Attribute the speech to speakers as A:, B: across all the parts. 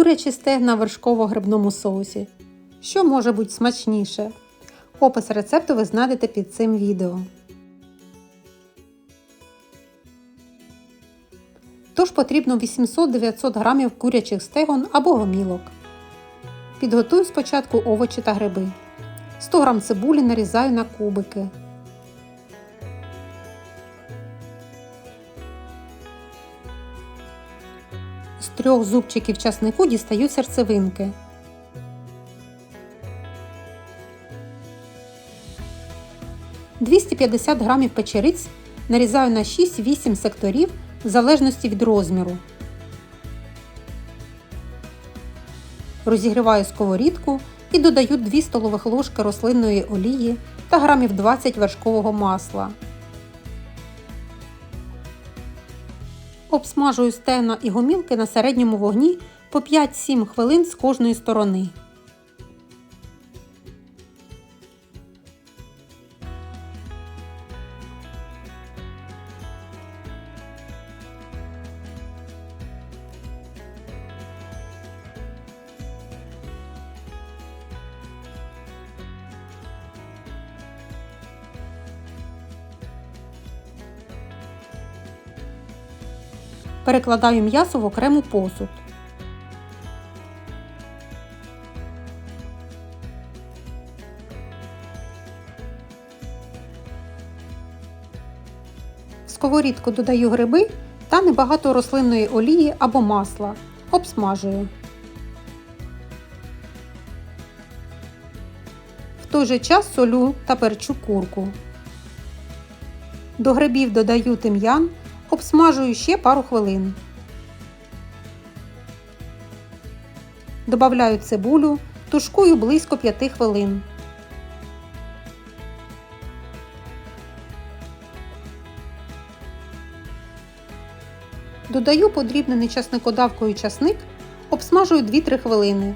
A: Курячі стегна в вершково-грибному соусі. Що може бути смачніше? Опис рецепту ви знайдете під цим відео. Тож потрібно 800-900 грамів курячих стегон або гомілок. Підготую спочатку овочі та гриби. 100 г цибулі нарізаю на кубики. З трьох зубчиків часнику дістаю серцевинки. «250 грамів печериць нарізаю на 6-8 секторів в залежності від розміру. Розігріваю сковорідку і додаю 2 столових ложки рослинної олії та грамів 20 вершкового масла. Обсмажую стегна і гомілки на середньому вогні по 5-7 хвилин з кожної сторони. Перекладаю м'ясо в окрему посуд. В сковорідку додаю гриби та небагато рослинної олії або масла. Обсмажую. В той же час солю та перчу курку. До грибів додаю тим'ян Обсмажую ще пару хвилин. Добавляю цибулю, тушкую близько 5 хвилин. Додаю подрібнений часникодавкою часник, обсмажую 2-3 хвилини.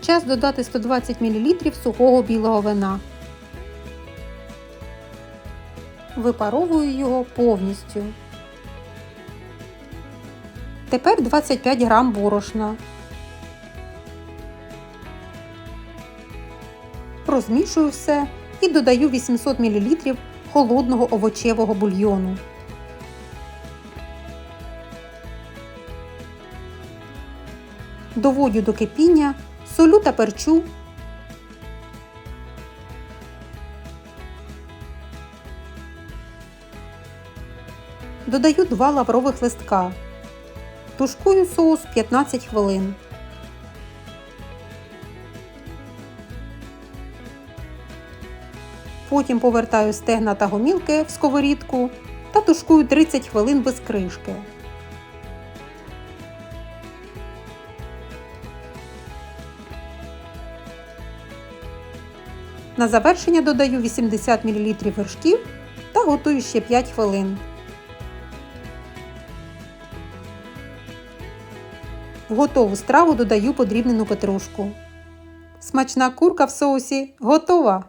A: Час додати 120 мл сухого білого вина. Випаровую його повністю. Тепер 25 грам борошна. Розмішую все і додаю 800 мл холодного овочевого бульйону. Доводю до кипіння, солю та перчу Додаю 2 лаврових листка. Тушкую соус 15 хвилин. Потім повертаю стегна та гомілки в сковорідку та тушкую 30 хвилин без кришки. На завершення додаю 80 мл вершків та готую ще 5 хвилин. В готову страву додаю подрібнену петрушку. Смачна курка в соусі готова!